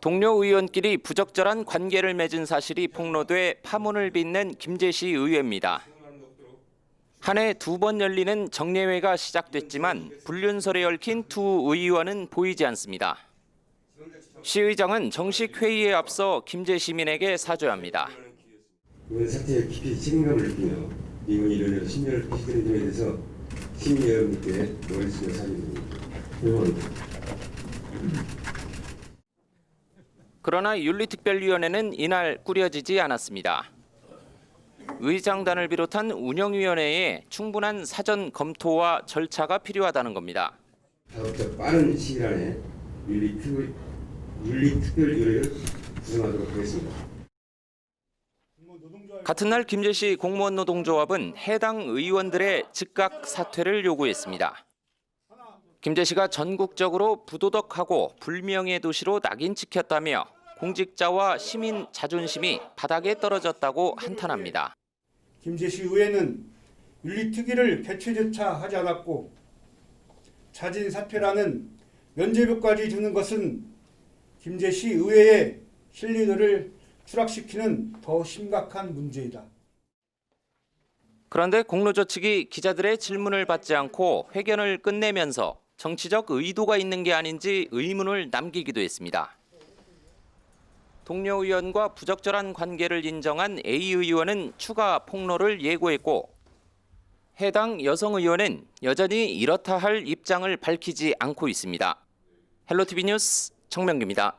동료 의원끼리 부적절한 관계를 맺은 사실이 폭로돼 파문을 빚는 김재시 의회입니다. 한 해 두 번 열리는 정례회가 시작됐지만 불륜설에 얽힌 두 의원은 보이지 않습니다. 시의장은 정식 회의에 앞서 김재 시민에게 사죄합니다. 이번 사태에 깊이 책임감을 느끼며 일원으로 심려를 표시드린 점에 대해서 시민 여러분께 머리쓰며 사죄드립니다. 그러나 윤리특별위원회는 이날 꾸려지지 않았습니다. 의장단을 비롯한 운영위원회에 충분한 사전 검토와 절차가 필요하다는 겁니다. 다음부터 빠른 시일 안에 윤리특, 윤리특별위원회를 구성하도록 하겠습니다. 같은 날 김재시 공무원 노동조합은 해당 의원들의 즉각 사퇴를 요구했습니다. 김재시가 전국적으로 부도덕하고 불명예 도시로 낙인 찍혔다며 공직자와 시민 자존심이 바닥에 떨어졌다고 한탄합니다. 김제시 의회는 윤리특위를 개최조차 하지 않았고 자진 사퇴라는 면죄부까지 주는 것은 김제시 의회의 신뢰도를 추락시키는 더 심각한 문제이다. 그런데 공로조 측이 기자들의 질문을 받지 않고 회견을 끝내면서 정치적 의도가 있는 게 아닌지 의문을 남기기도 했습니다. 동료 의원과 부적절한 관계를 인정한 A 의원은 추가 폭로를 예고했고 해당 여성 의원은 여전히 이렇다 할 입장을 밝히지 않고 있습니다. 헬로티비 뉴스 정명규입니다.